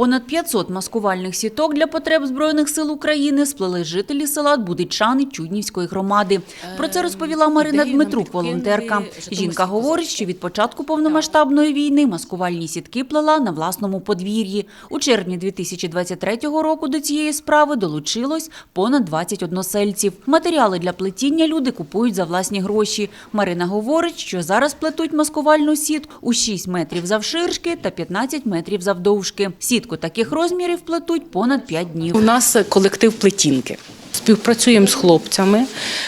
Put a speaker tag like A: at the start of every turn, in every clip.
A: Понад 500 маскувальних сіток для потреб Збройних сил України сплели жителі села Будичани Чуднівської громади. Про це розповіла Марина Дмитрук, волонтерка. Жінка говорить, що від початку повномасштабної війни маскувальні сітки плела на власному подвір'ї. У червні 2023 року до цієї справи долучилось понад 20 односельців. Матеріали для плетіння люди купують за власні гроші. Марина говорить, що зараз плетуть маскувальну сітку у 6 метрів завширшки та 15 метрів завдовжки. Сітку таких розмірів плетуть понад 5 днів.
B: У нас колектив плетінки. Співпрацюємо з хлопцями.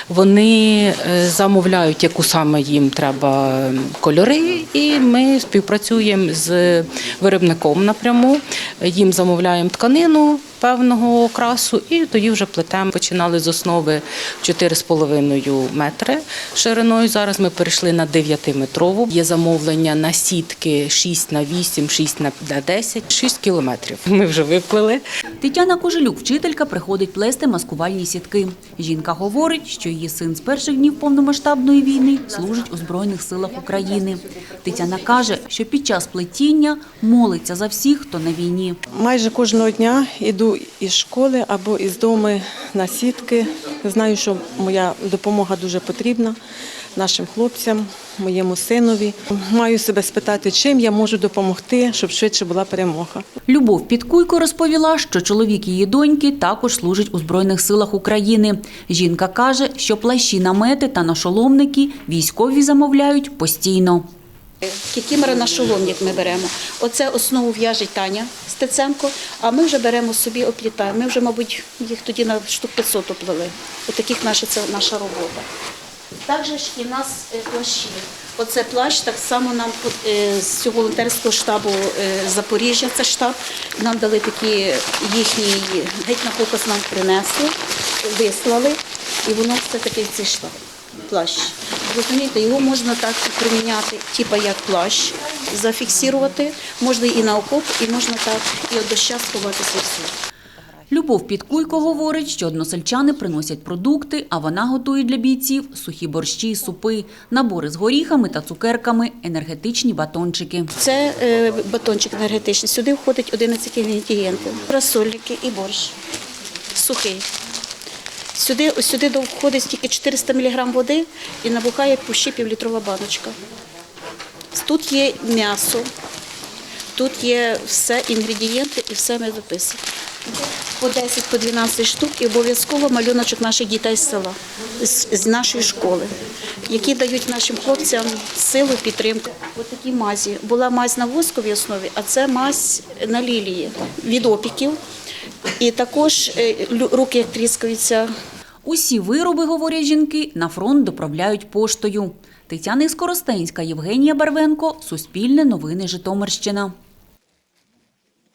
B: Вони е, замовляють, яку саме їм треба кольори, і ми співпрацюємо з виробником напряму. Їм замовляємо тканину певного окрасу, і тоді вже плетемо. Починали з основи 4,5 метри шириною. Зараз ми перейшли на 9-метрову. Є замовлення на сітки 6 на 8, 6 на 10, 6 кілометрів. Ми вже виплели.
A: Тетяна Кожелюк, вчителька, приходить плести маскувальні сітки. Жінка говорить, що її син з перших днів повномасштабної війни служить у Збройних силах України. Тетяна каже, що під час плетіння молиться за всіх, хто на війні.
C: Майже кожного дня із школи або із дому на сітки. Знаю, що моя допомога дуже потрібна нашим хлопцям, моєму синові. Маю себе спитати, чим я можу допомогти, щоб швидше була перемога.
A: Любов Підкуйко розповіла, що чоловік її доньки також служить у Збройних силах України. Жінка каже, що плащі, намети та нашоломники військові замовляють постійно.
D: Кікімера на шоломник ми беремо. Оце основу в'яжить Таня Стеценко, а ми вже беремо собі, оплітаємо. Ми вже, мабуть, їх тоді на штук 500 оплели. Отаких наша, це наша робота. Також і в нас е, плащі. Оце плащ так само нам е, з цього волонтерського штабу е, Запоріжжя, це штаб, нам дали такі їхні, геть на показ нам принесли, вислали, і воно все таки цей штаб. Плащ. Розумієте, його можна так приміняти, типа як плащ, зафіксувати, можна і на окоп, і можна так, і от доща сховатися.
A: Любов Підкуйко говорить, що односельчани приносять продукти, а вона готує для бійців сухі борщі, супи, набори з горіхами та цукерками, енергетичні батончики.
D: Це е, батончик енергетичний. Сюди входить 11 інгредієнтів. Розсольники і борщ. Сухий. Сюди, ось сюди до- входить тільки 400 мг води і набухає пущі півлітрова баночка. Тут є м'ясо, тут є все інгредієнти і все ми записуємо. По 10, по 12 штук і обов'язково малюночок наших дітей з села, з, з нашої школи, які дають нашим хлопцям силу, підтримку. Ось такі мазі. Була мазь на восковій основі, а це мазь на лілії від опіків. І також е, руки тріскаються,
A: Усі вироби, говорять жінки, на фронт доправляють поштою. Тетяна Скоростенська, Євгенія Барвенко, Суспільне новини Житомирщина.